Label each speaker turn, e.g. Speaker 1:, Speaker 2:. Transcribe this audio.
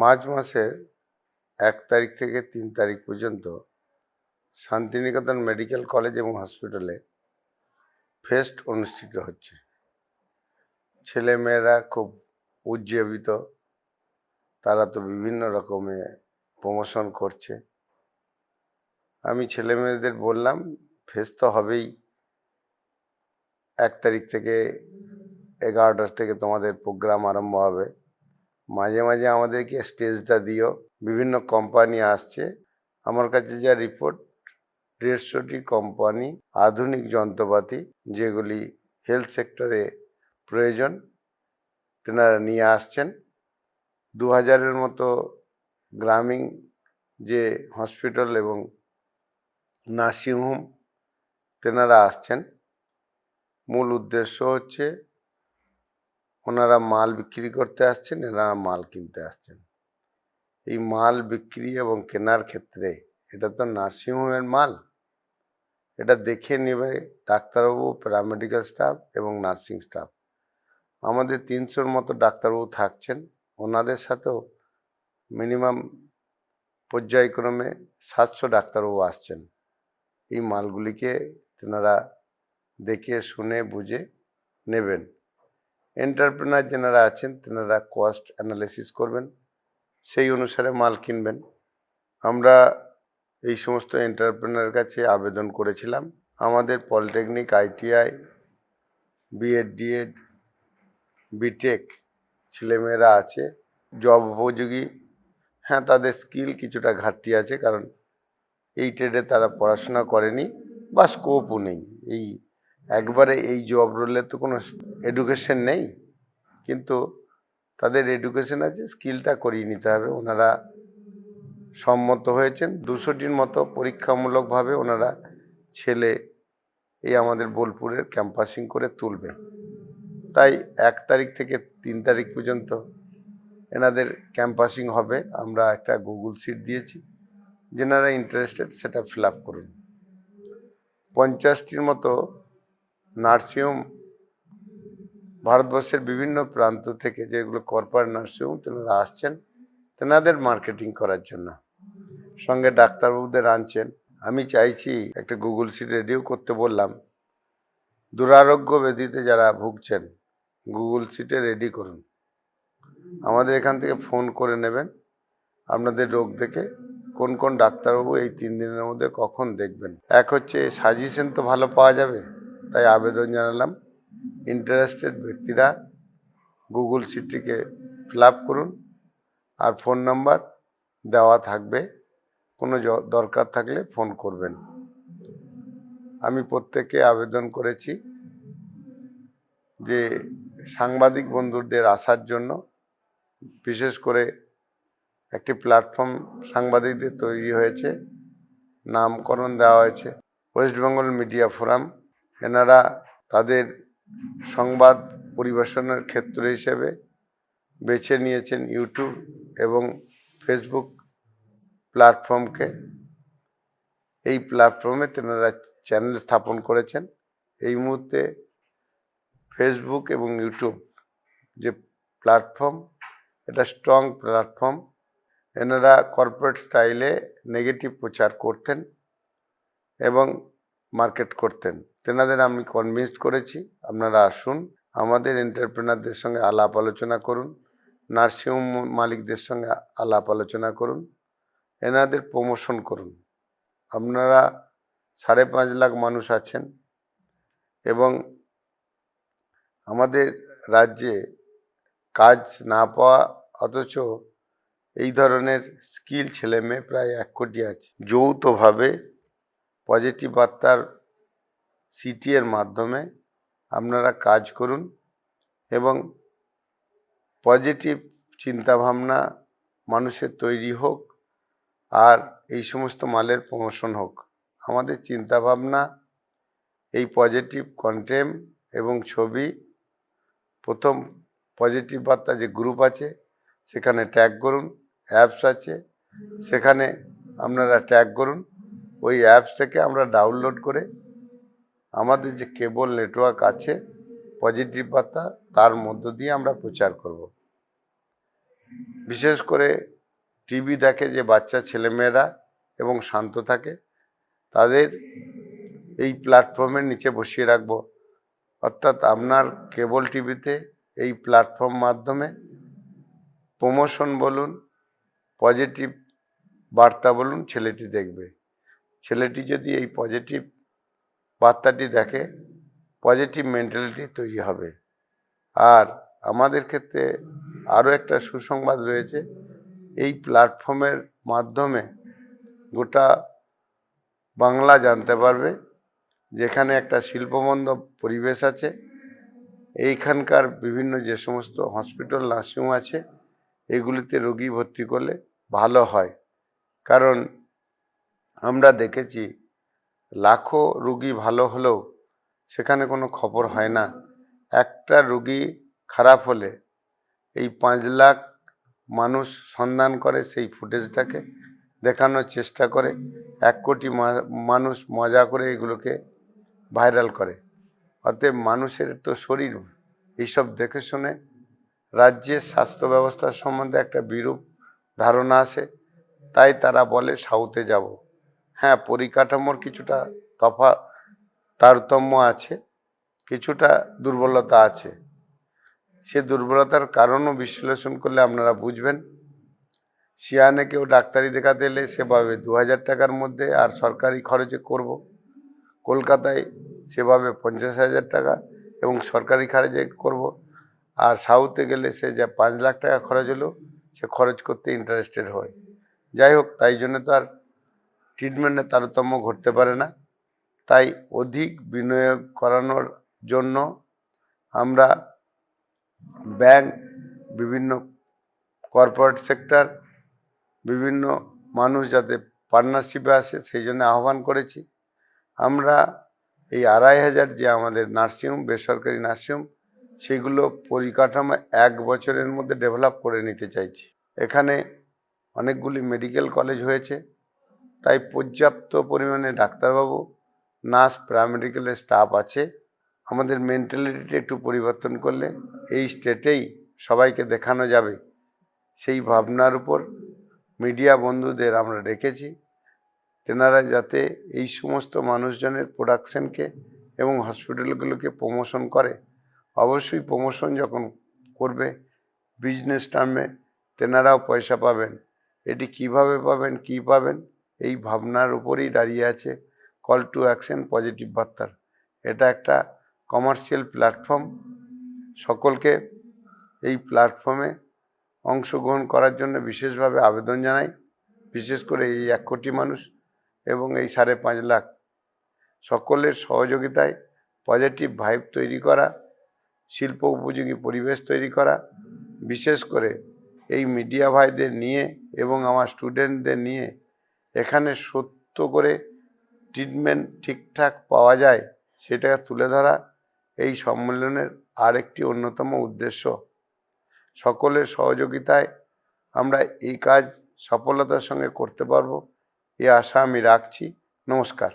Speaker 1: March মাসের এক তারিখ থেকে তিন তারিখ পর্যন্ত শান্তিনিকেতন মেডিকেল কলেজ এবং হসপিটালে ফেস্ট অনুষ্ঠিত হচ্ছে। ছেলেমেয়েরা খুব উজ্জীবিত, তারা তো বিভিন্ন রকমে প্রমোশন করছে। আমি ছেলে মেয়েদের বললাম, ফেস্ট তো হবেই। এক তারিখ থেকে এগারোটা থেকে তোমাদের প্রোগ্রাম আরম্ভ হবে। মাঝে মাঝে আমাদেরকে স্টেজটা দিও। বিভিন্ন কোম্পানি আসছে। আমার কাছে যা রিপোর্ট দেড়শোটি কোম্পানি আধুনিক যন্ত্রপাতি, যেগুলি হেলথ সেক্টরে প্রয়োজন, তেনারা নিয়ে আসছেন। দু হাজারের মতো গ্রামীণ যে হসপিটাল এবং নার্সিংহোম তেনারা আসছেন। মূল উদ্দেশ্য হচ্ছে ওনারা মাল বিক্রি করতে আসছেন, এনারা মাল কিনতে আসছেন। এই মাল বিক্রি এবং কেনার ক্ষেত্রে এটা তো নার্সিংহোমের মাল। এটা দেখে নেবে ডাক্তারবাবু, প্যারামেডিক্যাল স্টাফ এবং নার্সিং স্টাফ। আমাদের তিনশোর মতো ডাক্তারবাবু থাকছেন। ওনাদের সাথেও মিনিমাম পর্যায়ক্রমে সাতশো ডাক্তারবাবু আসছেন। এই মালগুলিকে তেনারা দেখে, শুনে, বুঝে নেবেন। এন্টারপ্রেনার যেনারা আছেন, তেনারা কস্ট অ্যানালিসিস করবেন, সেই অনুসারে মাল কিনবেন। আমরা এই সমস্ত এন্টারপ্রেনার কাছে আবেদন করেছিলাম। আমাদের polytechnic ITI B Ed D Ed B Tech ছেলেমেয়েরা আছে জব উপযোগী। হ্যাঁ তাদের স্কিল কিছুটা ঘাটতি আছে, কারণ এই ট্রেডে তারা পড়াশোনা করেনি, বা স্কোপও নেই। এই, একবারে এই জব রোলে তো কোনো এডুকেশন নেই, কিন্তু তাদের এডুকেশন আছে স্কিলটা করিয়ে নিতে হবে। ওনারা সম্মত হয়েছেন, দুশোটির মতো পরীক্ষামূলকভাবে ওনারা ছেলে এই আমাদের বোলপুরের ক্যাম্পাসিং করে তুলবে। তাই এক তারিখ থেকে তিন তারিখ পর্যন্ত এনাদের ক্যাম্পাসিং হবে। আমরা একটা গুগল সিট দিয়েছি, যেনারা ইন্টারেস্টেড সেটা ফিল আপ করুন। পঞ্চাশটির মতো নার্সিংহোম ভারতবর্ষের বিভিন্ন প্রান্ত থেকে যেগুলো কর্পোরেট নার্সিংহোম, তেনারা আসছেন। তেনাদের মার্কেটিং করার জন্য। সঙ্গে ডাক্তারবাবুদের আনছেন। আমি চাইছি একটা গুগল সিট রেডিও করতে বললাম। দুরারোগ্য ব্যাধিতে যারা ভুগছেন, গুগল সিটে রেডি করুন। আমাদের এখান থেকে ফোন করে নেবেন। আপনাদের রোগ দেখে কোন কোন ডাক্তারবাবু এই তিন দিনের মধ্যে কখন দেখবেন। এক হচ্ছে সাজেশন তো ভালো পাওয়া যাবে, তাই আবেদন জানালাম। ইন্টারেস্টেড ব্যক্তিরা গুগল সিটটিকে ফিল করুন আর ফোন নাম্বার দেওয়া থাকবে। কোনো দরকার থাকলে ফোন করবেন। আমি প্রত্যেককে আবেদন করেছি যে সাংবাদিক বন্ধুদের আসার জন্য, বিশেষ করে একটি প্ল্যাটফর্ম সাংবাদিকদের তৈরি হয়েছে, নামকরণ দেওয়া হয়েছে। ওয়েস্ট বেঙ্গল মিডিয়া ফোরাম এনারা তাদের সংবাদ পরিবেশনের ক্ষেত্র হিসেবে বেছে নিয়েছেন ইউটিউব এবং ফেসবুক প্ল্যাটফর্মকে। এই প্ল্যাটফর্মে তেনারা চ্যানেল স্থাপন করেছেন। এই মুহূর্তে ফেসবুক এবং ইউটিউব যে প্ল্যাটফর্ম, এটা স্ট্রং প্ল্যাটফর্ম। এনারা কর্পোরেট স্টাইলে নেগেটিভ প্রচার করতেন এবং মার্কেট করতেন। তেনাদের আমি কনভিন্স করেছি, আপনারা আসুন। আমাদের এন্টারপ্রেনারদের সঙ্গে আলাপ আলোচনা করুন, নার্সিংহোম মালিকদের সঙ্গে আলাপ আলোচনা করুন, এনাদের প্রমোশন করুন। আপনারা সাড়ে পাঁচ লাখ মানুষ আছেন এবং আমাদের রাজ্যে কাজ না পাওয়া অথচ এই ধরনের স্কিল ছেলে মেয়ে প্রায় এক কোটি আছে। যৌথভাবে পজিটিভ বার্তার সিটি এর মাধ্যমে আপনারা কাজ করুন এবং পজিটিভ চিন্তাভাবনা মানুষের তৈরি হোক আর এই সমস্ত মালের প্রমোশন হোক। আমাদের চিন্তাভাবনা, এই পজিটিভ কন্টেম এবং ছবি, প্রথম পজিটিভ বার্তা যে গ্রুপ আছে, সেখানে ট্যাগ করুন অ্যাপস আছে, সেখানে আপনারা ট্যাগ করুন। ওই অ্যাপস থেকে আমরা ডাউনলোড করে আমাদের যে কেবল নেটওয়ার্ক আছে পজিটিভ বার্তা, তার মধ্য দিয়ে আমরা প্রচার করব। বিশেষ করে টিভি দেখে যে বাচ্চা ছেলেমেয়েরা এবং শান্ত থাকে, তাদের এই প্ল্যাটফর্মের নিচে বসিয়ে রাখব। অর্থাৎ আপনার কেবল টিভিতে এই প্ল্যাটফর্ম মাধ্যমে প্রমোশন বলুন পজিটিভ বার্তা বলুন, ছেলেটি দেখবে। ছেলেটি যদি এই পজিটিভ বার্তাটি দেখে পজিটিভ মেন্টালিটি তৈরি হবে। আর আমাদের ক্ষেত্রে আরও একটা সুসংবাদ রয়েছে, এই প্ল্যাটফর্মের মাধ্যমে গোটা বাংলা জানতে পারবে, যেখানে একটা শিল্পবন্ধ পরিবেশ আছে, এইখানকার বিভিন্ন যে সমস্ত হসপিটাল নার্সিংহোম আছে, এগুলিতে রোগী ভর্তি করলে ভালো হয়। কারণ আমরা দেখেছি লাখো রুগী ভালো হলেও সেখানে কোনো খবর হয় না। একটা রুগী খারাপ হলে এই পাঁচ লাখ মানুষ সন্ধান করে সেই ফুটেজটাকে, দেখানোর চেষ্টা করে, এক কোটি মানুষ মজা করে এগুলোকে ভাইরাল করে। অতএব মানুষের তো শরীর, এইসব দেখে শুনে রাজ্যের স্বাস্থ্য ব্যবস্থার সম্বন্ধে একটা বিরূপ ধারণা আছে তাই তারা বলে সাউথে যাব। হ্যাঁ পরিকাঠামোর কিছুটা তফা তারতম্য আছে, কিছুটা দুর্বলতা আছে। সে দুর্বলতার কারণও বিশ্লেষণ করলে আপনারা বুঝবেন। সিয়ানে কেউ ডাক্তারি দেখাতে এলে সেভাবে দু হাজার টাকার মধ্যে আর সরকারি খরচে করব। কলকাতায় সেভাবে পঞ্চাশ হাজার টাকা এবং সরকারি খরচে করব। আর সাউথে গেলে সে যা পাঁচ লাখ টাকা খরচ হলো, সে খরচ করতে ইন্টারেস্টেড হয়। যাই হোক, তাই জন্য তো আর ট্রিটমেন্টে তারতম্য ঘটতে পারে না। তাই অধিক বিনিয়োগ করানোর জন্য আমরা ব্যাংক, বিভিন্ন কর্পোরেট সেক্টর, বিভিন্ন মানুষ যাতে পার্টনারশিপে আসে, সেই জন্য আহ্বান করেছি। আমরা এই আড়াই হাজার যে আমাদের নার্সিংহোম বেসরকারি নার্সিংহোম সেগুলো পরিকাঠামো এক বছরের মধ্যে ডেভেলপ করে নিতে চাইছি। এখানে অনেকগুলি মেডিকেল কলেজ হয়েছে। তাই পর্যাপ্ত পরিমাণে ডাক্তারবাবু, নার্স প্যারামেডিক্যালের স্টাফ আছে। আমাদের মেন্টালিটিটা একটু পরিবর্তন করলে এই স্টেটেই সবাইকে দেখানো যাবে। সেই ভাবনার উপর মিডিয়া বন্ধুদের আমরা রেখেছি তেনারা যাতে এই সমস্ত মানুষজনের প্রোডাকশনকে এবং হসপিটালগুলোকে প্রমোশন করে। অবশ্যই প্রমোশন যখন করবে বিজনেস টার্মে তেনারাও পয়সা পাবেন। এটি কীভাবে পাবেন, কি পাবেন এই ভাবনার উপরেই দাঁড়িয়ে আছে কল টু অ্যাকশন পজিটিভ বার্তার। এটা একটা কমার্শিয়াল প্ল্যাটফর্ম সকলকে এই প্ল্যাটফর্মে অংশগ্রহণ করার জন্য বিশেষভাবে আবেদন জানাই। বিশেষ করে এই এক কোটি মানুষ এবং এই সাড়ে পাঁচ লাখ। সকলের সহযোগিতায় পজিটিভ ভাইব তৈরি করা, শিল্প উপযোগী পরিবেশ তৈরি করা, বিশেষ করে এই মিডিয়া ভাইদের নিয়ে এবং আমার স্টুডেন্টদের নিয়ে এখানে সত্য করে ট্রিটমেন্ট ঠিকঠাক পাওয়া যায় সেটা তুলে ধরা এই সম্মেলনের আরেকটি অন্যতম উদ্দেশ্য। সকলের সহযোগিতায় আমরা এই কাজ সফলতার সঙ্গে করতে পারব এই আশা আমি রাখছি। নমস্কার।